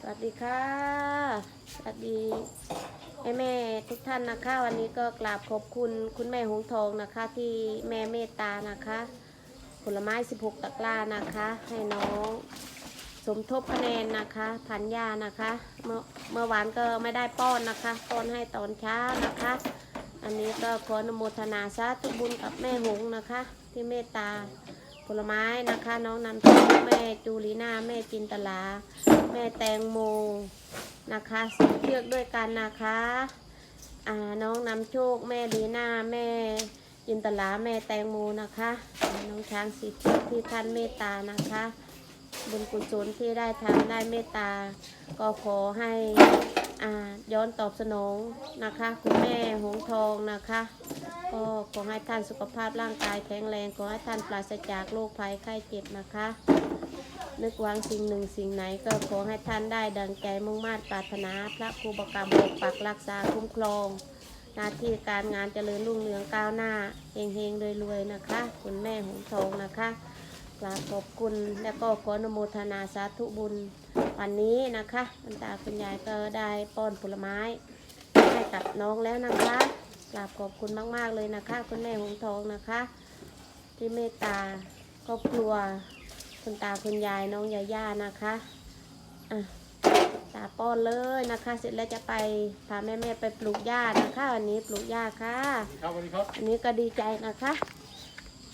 สวัสดีค่ะ สวัสดีแม่แม่ทุกท่านนะคะ วันนี้ก็กราบขอบคุณคุณแม่หงทองนะคะ ที่แม่เมตตานะคะ ผลไม้ 16 ตะกร้านะคะ ให้น้องสมทบคะแนนนะคะพันยานะคะ เมื่อเมื่อวานก็ไม่ได้ป้อนนะคะป้อนให้ตอนเช้านะคะ อันนี้ก็ขออนุโมทนาสาธุบุญกับแม่หงนะคะ ที่เมตตาผลไม้นะคะ น้องนันทแม่จูลีนาแม่จินตลา ม่แตงโมนะคะสีเชือกด้วยกันนะคะอ่าน้องนำโชคแม่ลีน่าแม่จินตลาแม่แตงโมนะคะน้องช้างสีเชือกที่ท่านเมตตานะคะบุญกุศลที่ได้ทำได้เมตตา ก็ขอให้อ่าย้อนตอบสนองนะคะ คุณแม่หงทองนะคะ ก็ขอให้ท่านสุขภาพร่างกายแข็งแรง ขอให้ท่านปราศจากโรคภัยไข้เจ็บนะคะ นึกหวังสิ่งหนึ่งสิ่งไหนก็ขอให้ท่านได้ดังใจมุ่งมา่ปรารถนา พระครูบกรรมปกปักรักษาคุ้มครองหน้าที่การงานเจริญรุ่งเรืองก้าวหน้าเฮงเฮงๆรวยๆนะคะ คุณแม่หงทองนะคะกราบขอบคุณและก็ขออนุโมทนาสาธุบุญวันนี้นะคะคุณตาคุณยายก็ได้ป้อนผลไม้ให้กับน้องแล้วนะคะกราบขอบคุณมาก ๆ เลยนะคะ คุณแม่หงทองนะคะ ที่เมตตาครอบครัว คุณตาคุณยายน้องยาย่านะคะอะตาป้อนเลยนะคะ เสร็จแล้วจะไปพาแม่แม่ๆไปปลูกหญ้านะคะวันนี้ปลูกหญ้าค่ะครับสวัสดีครับอันนี้ก็ดีใจนะคะ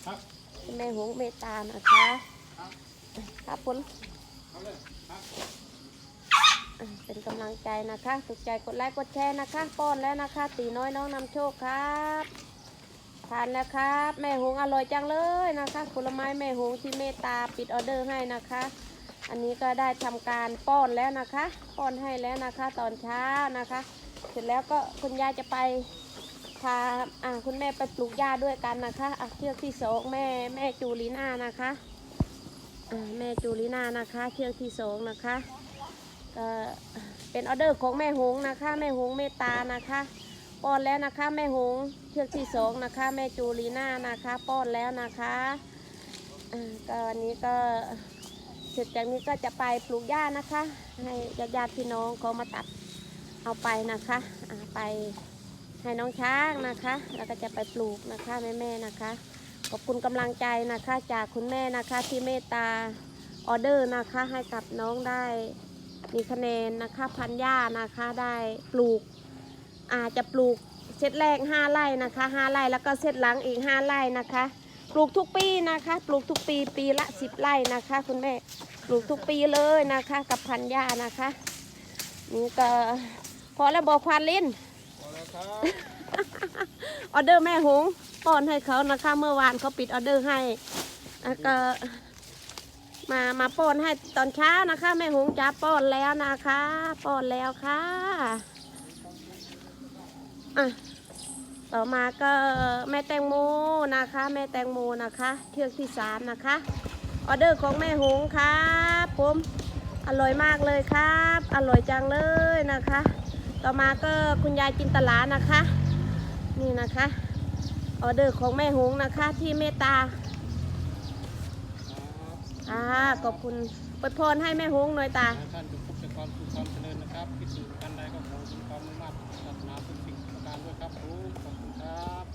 ครับคุณแม่หงเมตตานะคะครับคุณเอาเลยครับอะเป็นกำลังใจนะคะถูกใจกดไลค์กดแชร์นะคะ ป้อนแล้วนะคะตีน้อยน้องนำโชคครับทานแล้วครับ แม่หงอร่อยจังเลยนะคะผลไม้แม่หงที่เมตตาปิดออเดอร์ให้นะคะ อันนี้ก็ได้ทำการป้อนแล้วนะคะ ป้อนให้แล้วนะคะ ตอนเช้านะคะ เสร็จแล้วก็คุณยายจะไปพาอ่าคุณแม่ไปปลูกหญ้าด้วยกันนะคะอะเชือกที่สองแม่แม่จูลีน่านะคะอ่าแม่จูลีน่านะคะ เชือกที่สองนะคะก็เป็นออเดอร์ของแม่หงนะคะ แม่หงเมตตานะคะ ป้อนแล้วนะคะ แม่หงเชือกที่สองนะคะ แม่จูลีน่านะคะ ป้อนแล้วนะคะก็วันนี้ก็เสร็จจากนี้ก็จะไปปลูกหญ้านะคะ ให้ญาติญาติพี่น้องเขามาตัดเอาไปนะคะไปให้น้องช้างนะคะ แล้วก็จะไปปลูกนะคะแม่แม่นะคะขอบคุณกำลังใจนะคะจากคุณแม่นะคะที่เมตตาออเดอร์นะคะให้กับน้องได้มีคะแนนนะคะพันหญ้านะคะได้ปลูก อาจจะปลูกเซตแรก 5ไร่นะคะ5ไร่แล้วก็เซตหลังอีก 5ไร่นะคะ ปลูกทุกปีนะคะ ปลูกทุกปีปีละ 10 ไร่นะคะ คุณแม่ปลูกทุกปีเลยนะคะ กับพันธุ์หญ้านะคะนี่ก็พอแล้วบอกควานลินพอแล้วครับออเดอร์แม่หงป้อนให้เขานะคะ เมื่อวานเขาปิดออเดอร์ให้แล้วก็มามาป้อนให้ตอนเช้านะคะ แม่หงจะป้อนแล้วนะคะ ป้อนแล้วค่ะ อะต่อมาก็แม่แตงโมนะคะ แม่แตงโมนะคะเชือกที่สามนะคะออเดอร์ของแม่หงครับผมอร่อยมากเลยครับ อร่อยจังเลยนะคะ ต่อมาก็คุณยายจินตลานะคะ นี่นะคะออเดอร์ของแม่หงนะคะที่เมตตาอ่าขอบคุณอวยพรให้แม่หงหน่อยตา ท่านจงพบแต่ความสุขความเจริญนะครับคิดถึงกันใดก็ขอถึงความมุ่งมั่นปรารนาทุกสิ่งประการด้วยครับผมขอบคุณครับ